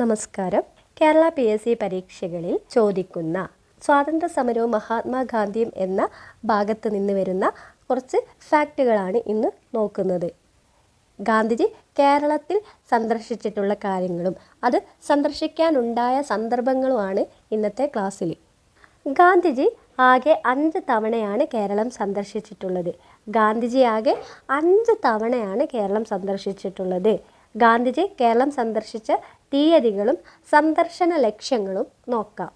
നമസ്കാരം. Kerala P S C പരീക്ഷകളിൽ ചോദിക്കുന്ന സ്വാതന്ത്ര്യ സമരവും മഹാത്മാഗാന്ധിയും എന്ന ഭാഗത്ത് നിന്ന് വരുന്ന കുറച്ച് ഫാക്റ്റുകളാണ് ഇന്ന് നോക്കുന്നത്. ഗാന്ധിജി കേരളത്തിൽ സന്ദർശിച്ചിട്ടുള്ള കാര്യങ്ങളും അത് സന്ദർശിക്കാനുണ്ടായ സന്ദർഭങ്ങളുമാണ് ഇന്നത്തെ ക്ലാസ്സിൽ. ഗാന്ധിജി ആകെ അഞ്ച് തവണയാണ് കേരളം സന്ദർശിച്ചിട്ടുള്ളത്. ഗാന്ധിജി ആകെ അഞ്ച് തവണയാണ് കേരളം സന്ദർശിച്ചിട്ടുള്ളത്. ഗാന്ധിജി കേരളം സന്ദർശിച്ച തീയതികളും സന്ദർശന ലക്ഷ്യങ്ങളും നോക്കാം.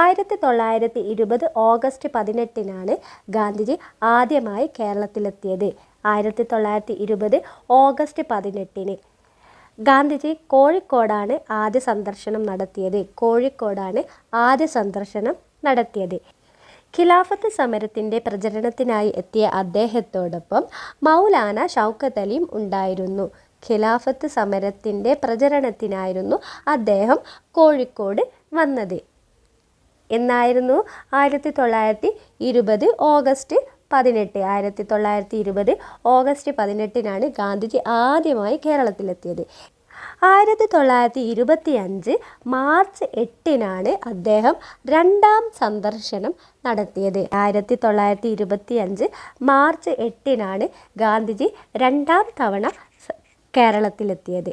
ആയിരത്തി തൊള്ളായിരത്തി ഇരുപത് ഓഗസ്റ്റ് പതിനെട്ടിനാണ് ഗാന്ധിജി ആദ്യമായി കേരളത്തിലെത്തിയത്. ആയിരത്തി തൊള്ളായിരത്തി ഇരുപത് ഓഗസ്റ്റ് പതിനെട്ടിന് ഗാന്ധിജി കോഴിക്കോടാണ് ആദ്യ സന്ദർശനം നടത്തിയത്. കോഴിക്കോടാണ് ആദ്യ സന്ദർശനം നടത്തിയത്. ഖിലാഫത്ത് സമരത്തിന്റെ പ്രചരണത്തിനായി എത്തിയ അദ്ദേഹത്തോടൊപ്പം മൗലാന ഷൗക്കത്ത് അലിയും ഉണ്ടായിരുന്നു. ഖിലാഫത്ത് സമരത്തിന്റെ പ്രചരണത്തിനായിരുന്നു അദ്ദേഹം കോഴിക്കോട് വന്നത്. എന്നായിരുന്നു ആയിരത്തി തൊള്ളായിരത്തി ഇരുപത് ഓഗസ്റ്റ് പതിനെട്ട്. ആയിരത്തി തൊള്ളായിരത്തി ഇരുപത് ഓഗസ്റ്റ് പതിനെട്ടിനാണ് ഗാന്ധിജി ആദ്യമായി കേരളത്തിലെത്തിയത്. ആയിരത്തി തൊള്ളായിരത്തി ഇരുപത്തി അഞ്ച് മാർച്ച് എട്ടിനാണ് അദ്ദേഹം രണ്ടാം സന്ദർശനം നടത്തിയത്. ആയിരത്തി തൊള്ളായിരത്തി ഇരുപത്തി അഞ്ച് മാർച്ച് എട്ടിനാണ് ഗാന്ധിജി രണ്ടാം തവണ കേരളത്തിലെത്തിയത്.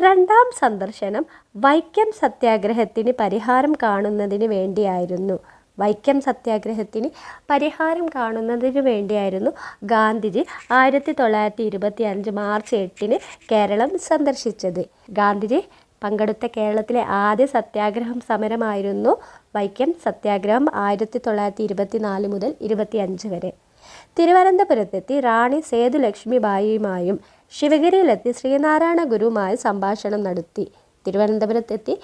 രണ്ടാം സന്ദർശനം വൈക്കം സത്യാഗ്രഹത്തിന് പരിഹാരം കാണുന്നതിന് വേണ്ടിയായിരുന്നു. വൈക്കം സത്യാഗ്രഹത്തിന് പരിഹാരം കാണുന്നതിന് വേണ്ടിയായിരുന്നു ഗാന്ധിജി ആയിരത്തി തൊള്ളായിരത്തി ഇരുപത്തി അഞ്ച് മാർച്ച് എട്ടിന് കേരളം സന്ദർശിച്ചത്. ഗാന്ധിജി പങ്കെടുത്ത കേരളത്തിലെ ആദ്യ സത്യാഗ്രഹം സമരമായിരുന്നു വൈക്കം സത്യാഗ്രഹം ആയിരത്തി തൊള്ളായിരത്തി ഇരുപത്തി നാല് മുതൽ ഇരുപത്തി അഞ്ച് വരെ. തിരുവനന്തപുരത്തെത്തി റാണി സേതു ലക്ഷ്മിബായിയുമായും ശിവഗിരിയിലെത്തി ശ്രീനാരായണ ഗുരുവുമായി സംഭാഷണം നടത്തി. തിരുവനന്തപുരത്തെത്തി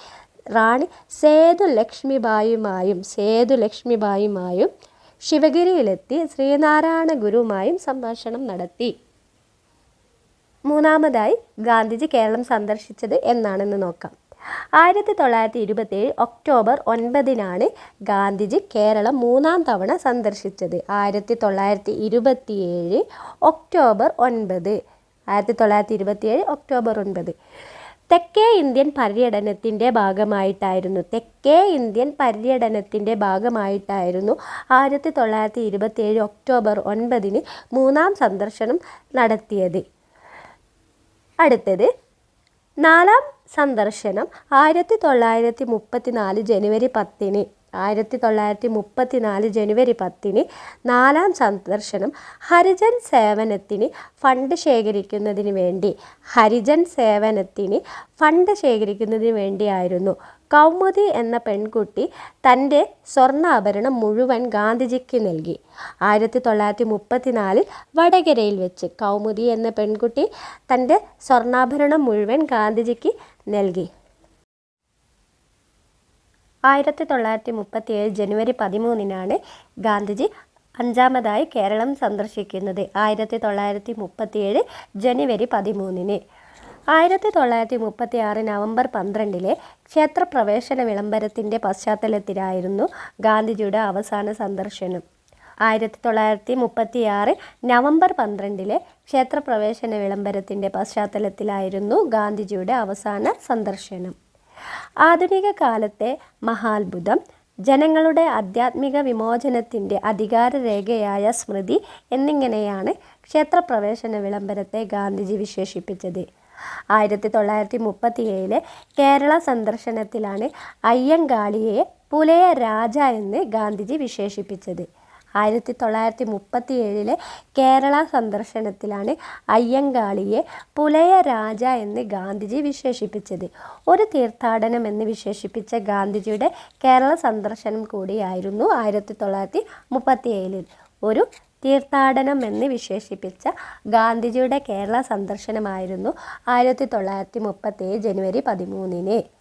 റാണി സേതു ലക്ഷ്മിബായുമായും സേതു ലക്ഷ്മിബായുമായും ശിവഗിരിയിലെത്തി ശ്രീനാരായണ ഗുരുവുമായും സംഭാഷണം നടത്തി. മൂന്നാമതായി ഗാന്ധിജി കേരളം സന്ദർശിച്ചത് എന്നാണെന്ന് നോക്കാം. ആയിരത്തി തൊള്ളായിരത്തി ഇരുപത്തേഴ് ഒക്ടോബർ ഒൻപതിനാണ് ഗാന്ധിജി കേരളം മൂന്നാം തവണ സന്ദർശിച്ചത്. ആയിരത്തി തൊള്ളായിരത്തി ഇരുപത്തിയേഴ് ഒക്ടോബർ ഒൻപത് ആയിരത്തി തൊള്ളായിരത്തി ഇരുപത്തിയേഴ് ഒക്ടോബർ ഒൻപത്. തെക്കേ ഇന്ത്യൻ പര്യടനത്തിന്റെ ഭാഗമായിട്ടായിരുന്നു. തെക്കേ ഇന്ത്യൻ പര്യടനത്തിന്റെ ഭാഗമായിട്ടായിരുന്നു ആയിരത്തി തൊള്ളായിരത്തി ഇരുപത്തിയേഴ് ഒക്ടോബർ ഒൻപതിന് മൂന്നാം സന്ദർശനം നടത്തിയത്. അടുത്തത് നാലാം സന്ദർശനം ആയിരത്തി തൊള്ളായിരത്തി മുപ്പത്തി നാല് ജനുവരി പത്തിന് ആയിരത്തി തൊള്ളായിരത്തി മുപ്പത്തി നാല് ജനുവരി പത്തിന് നാലാം സന്ദർശനം ഹരിജൻ സേവനത്തിന് ഫണ്ട് ശേഖരിക്കുന്നതിന് വേണ്ടി ഹരിജൻ സേവനത്തിന് ഫണ്ട് ശേഖരിക്കുന്നതിന് വേണ്ടിയായിരുന്നു. കൗമുദി എന്ന പെൺകുട്ടി തന്റെ സ്വർണാഭരണം മുഴുവൻ ഗാന്ധിജിക്ക് നൽകി. ആയിരത്തി തൊള്ളായിരത്തി മുപ്പത്തിനാലിൽ വടകരയിൽ വെച്ച് കൗമുദി എന്ന പെൺകുട്ടി തന്റെ സ്വർണാഭരണം മുഴുവൻ ഗാന്ധിജിക്ക് നൽകി. ആയിരത്തി തൊള്ളായിരത്തി മുപ്പത്തിയേഴ് ജനുവരി പതിമൂന്നിനാണ് ഗാന്ധിജി അഞ്ചാമതായി കേരളം സന്ദർശിക്കുന്നത്. ആയിരത്തി തൊള്ളായിരത്തി മുപ്പത്തിയേഴ് ജനുവരി പതിമൂന്നിന്. ആയിരത്തി തൊള്ളായിരത്തി മുപ്പത്തി ആറ് നവംബർ പന്ത്രണ്ടിലെ ക്ഷേത്രപ്രവേശന വിളംബരത്തിന്റെ പശ്ചാത്തലത്തിലായിരുന്നു ഗാന്ധിജിയുടെ അവസാന സന്ദർശനം. ആയിരത്തി തൊള്ളായിരത്തി മുപ്പത്തി ആറ് നവംബർ പന്ത്രണ്ടിലെ ക്ഷേത്രപ്രവേശന വിളംബരത്തിന്റെ പശ്ചാത്തലത്തിലായിരുന്നു ഗാന്ധിജിയുടെ അവസാന സന്ദർശനം. ആധുനിക കാലത്തെ മഹാത്ഭുതം ജനങ്ങളുടെ ആധ്യാത്മിക വിമോചനത്തിന്റെ അധികാരരേഖയായ സ്മൃതി എന്നിങ്ങനെയാണ് ക്ഷേത്രപ്രവേശന വിളംബരത്തെ ഗാന്ധിജി വിശേഷിപ്പിച്ചത്. ആയിരത്തി തൊള്ളായിരത്തി മുപ്പത്തിയേഴിലെ കേരള സന്ദർശനത്തിലാണ് അയ്യങ്കാളിയെ പുലയ രാജ എന്ന് ഗാന്ധിജി വിശേഷിപ്പിച്ചത്. ആയിരത്തി തൊള്ളായിരത്തി മുപ്പത്തി ഏഴിലെ കേരള സന്ദർശനത്തിലാണ് അയ്യങ്കാളിയെ പുലയ രാജ എന്ന് ഗാന്ധിജി വിശേഷിപ്പിച്ചത്. ഒരു തീർത്ഥാടനം എന്ന് വിശേഷിപ്പിച്ച ഗാന്ധിജിയുടെ കേരള സന്ദർശനം കൂടിയായിരുന്നു ആയിരത്തി തൊള്ളായിരത്തി മുപ്പത്തി ഏഴിൽ ഒരു തീർത്ഥാടനം എന്ന് വിശേഷിപ്പിച്ച ഗാന്ധിജിയുടെ കേരള സന്ദർശനമായിരുന്നു ആയിരത്തി തൊള്ളായിരത്തി മുപ്പത്തി ജനുവരി പതിമൂന്നിന്.